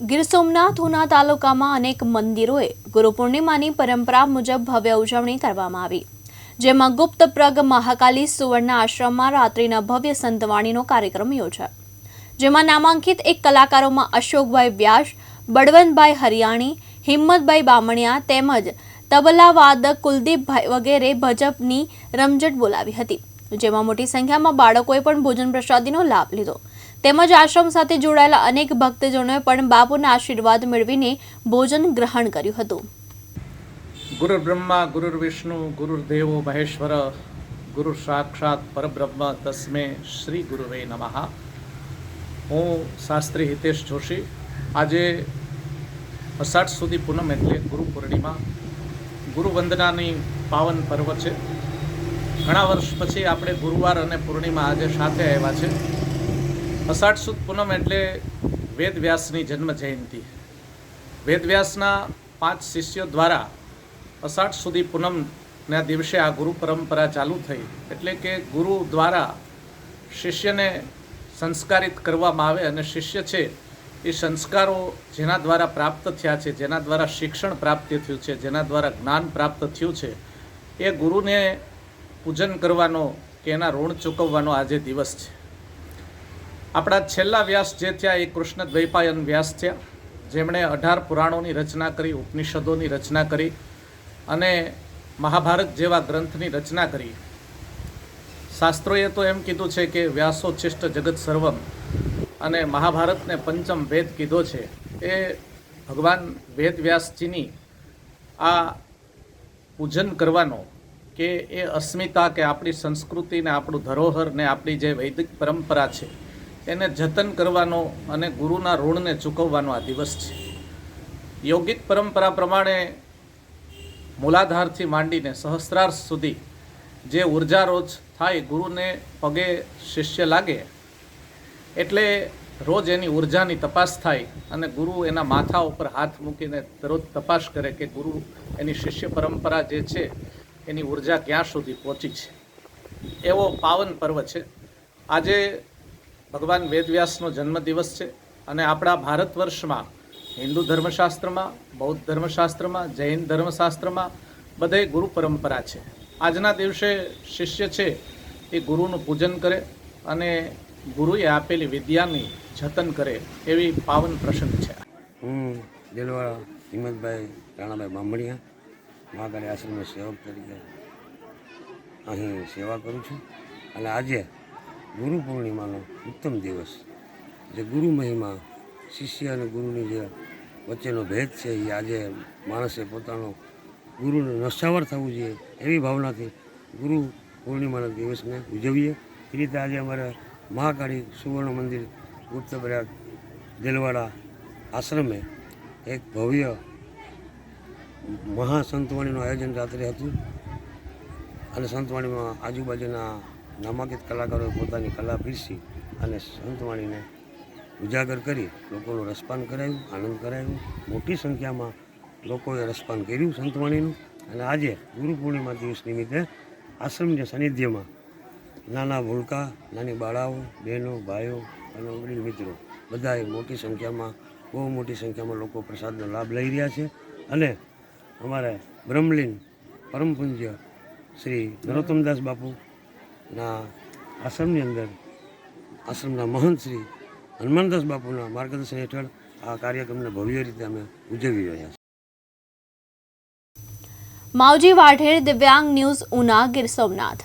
ગીર સોમનાથ, ઉના તાલુકામાં અનેક મંદિરોએ ગુરુ પૂર્ણિમાની પરંપરા મુજબ ભવ્ય ઉજવણી કરવામાં આવી, જેમાં ગુપ્ત પ્રગ મહાકાલી સુવર્ણ આશ્રમમાં રાત્રિના ભવ્ય સંતવાણીનો કાર્યક્રમ યોજાયો, જેમાં નામાંકિત એક કલાકારોમાં અશોકભાઈ વ્યાસ, બળવંતભાઈ હરિયાણી, હિંમતભાઈ બામણિયા તેમજ તબલાવાદક કુલદીપભાઈ વગેરે ભજપની રમઝટ બોલાવી હતી, જેમાં મોટી સંખ્યામાં બાળકોએ પણ ભોજન પ્રસાદીનો લાભ લીધો. તેમજ આશ્રમ સાથે જોડાયેલા અનેક ભક્તજનોએ પણ બાપુના આશીર્વાદ મેળવીને ભોજન ગ્રહણ કર્યું હતું. ગુરુ બ્રહ્મા ગુરુર વિષ્ણુ ગુરુદેવો મહેશ્વર ગુરુ સાક્ષાત પરબ્રહ્મ તસ્મે શ્રી ગુરુવે નમઃ. હું શાસ્ત્રી હિતેશ જોશી. આજે અષાઢ સુધી પૂનમ એટલે ગુરુ પૂર્ણિમા. ગુરુવંદનાની પાવન પર્વ છે. ઘણા વર્ષ પછી આપણે ગુરુવાર અને પૂર્ણિમા આજે સાથે આવ્યા છે. અષાઢ સુદ પૂનમ એટલે વેદવ્યાસની જન્મ જયંતિ. વેદવ્યાસના પાંચ શિષ્યો દ્વારા અષાઢ સુધી પૂનમના દિવસે આ ગુરુ પરંપરા ચાલુ થઈ. એટલે કે ગુરુ દ્વારા શિષ્યને સંસ્કારિત કરવામાં આવે અને શિષ્ય છે એ સંસ્કારો જેના દ્વારા પ્રાપ્ત થયા છે, જેના દ્વારા શિક્ષણ પ્રાપ્ત થયું છે, જેના દ્વારા જ્ઞાન પ્રાપ્ત થયું છે, એ ગુરુને પૂજન કરવાનો કે એના ઋણ ચૂકવવાનો આજે દિવસ છે. આપણા છેલ્લા વ્યાસ જે થયા એ કૃષ્ણ દ્વૈપાયન વ્યાસ થયા, જેમણે અઢાર પુરાણોની રચના કરી, ઉપનિષદોની રચના કરી અને મહાભારત જેવા ગ્રંથની રચના કરી. શાસ્ત્રોએ તો એમ કીધું છે કે વ્યાસોચ્છિષ્ટ જગત સર્વમ અને મહાભારતને પંચમ વેદ કીધો છે. એ ભગવાન વેદ વ્યાસજીની આ પૂજન કરવાનો કે એ અસ્મિતા કે આપણી સંસ્કૃતિને આપણું ધરોહર ને આપણી જે વૈદિક પરંપરા છે એને જતન કરવાનો અને ગુરુના ઋણને ચૂકવવાનો આ દિવસ છે. યોગિક પરંપરા પ્રમાણે મૂલાધારથી માંડીને સહસ્ત્રાર સુધી જે ઊર્જા રોજ થાય ગુરુને પગે શિષ્ય લાગે, એટલે રોજ એની ઉર્જાની તપાસ થાય અને ગુરુ એના માથા ઉપર હાથ મૂકીને દરરોજ તપાસ કરે કે ગુરુ એની શિષ્ય પરંપરા જે છે એની ઊર્જા ક્યાં સુધી પહોંચી છે. એવો પાવન પર્વ છે. આજે ભગવાન વેદવ્યાસનો જન્મદિવસ છે અને આપણા ભારત વર્ષમાં, હિન્દુ ધર્મશાસ્ત્રમાં, બૌદ્ધ ધર્મશાસ્ત્રમાં, જૈન ધર્મશાસ્ત્રમાં બધે ગુરુ પરંપરા છે. આજના દિવસે શિષ્ય છે એ ગુરુનું પૂજન કરે અને ગુરુએ આપેલી વિદ્યાની જતન કરે એવી પાવન પ્રસંગ છે. હું દિલવાળા હિંમતભાઈ રાણાભાઈ બામણિયા, મહાકાળી આશ્રમના સેવક તરીકે અહીં સેવા કરું છું. અને આજે ગુરુ પૂર્ણિમાનો ઉત્તમ દિવસ. જે ગુરુ મહિમા, શિષ્ય અને ગુરુની જે વચ્ચેનો ભેદ છે, એ આજે માણસે પોતાનો ગુરુને નશાવર થવું જોઈએ એવી ભાવનાથી ગુરુ પૂર્ણિમાના દિવસને ઉજવીએ. એ રીતે આજે અમારે મહાકાળી સુવર્ણ મંદિર ગુપ્તપ્રયાગ દિલવાડા આશ્રમે એક ભવ્ય મહાસંતવાણીનું આયોજન રાત્રે હતું. અને સંતવાણીમાં આજુબાજુના નામાંકિત કલાકારોએ પોતાની કલા પીરસી અને સંતવાણીને ઉજાગર કરી લોકોનું રસપાન કરાયું, આનંદ કરાયું. મોટી સંખ્યામાં લોકોએ રસપાન કર્યું સંતવાણીનું અને આજે ગુરુ પૂર્ણિમા દિવસ નિમિત્તે આશ્રમના સાનિધ્યમાં નાના ભૂલકા, નાની બાળાઓ, બહેનો, ભાઈઓ અને વડીલ મિત્રો બધાએ મોટી સંખ્યામાં, બહુ મોટી સંખ્યામાં લોકો પ્રસાદનો લાભ લઈ રહ્યા છે. અને અમારે બ્રહ્મલીન પરમપુંજ્ય પૂજ્ય શ્રી નરોત્તમદાસ બાપુના આશ્રમની અંદર? આશ્રમના મહંત શ્રી હનુમાનદાસ બાપુના માર્ગદર્શન હેઠળ આ કાર્યક્રમને ભવ્ય રીતે અમે ઉજવી રહ્યા છીએ. માવજી વાઢેર દિવ્યાંગ ન્યૂઝ ઉના ગીર સોમનાથ.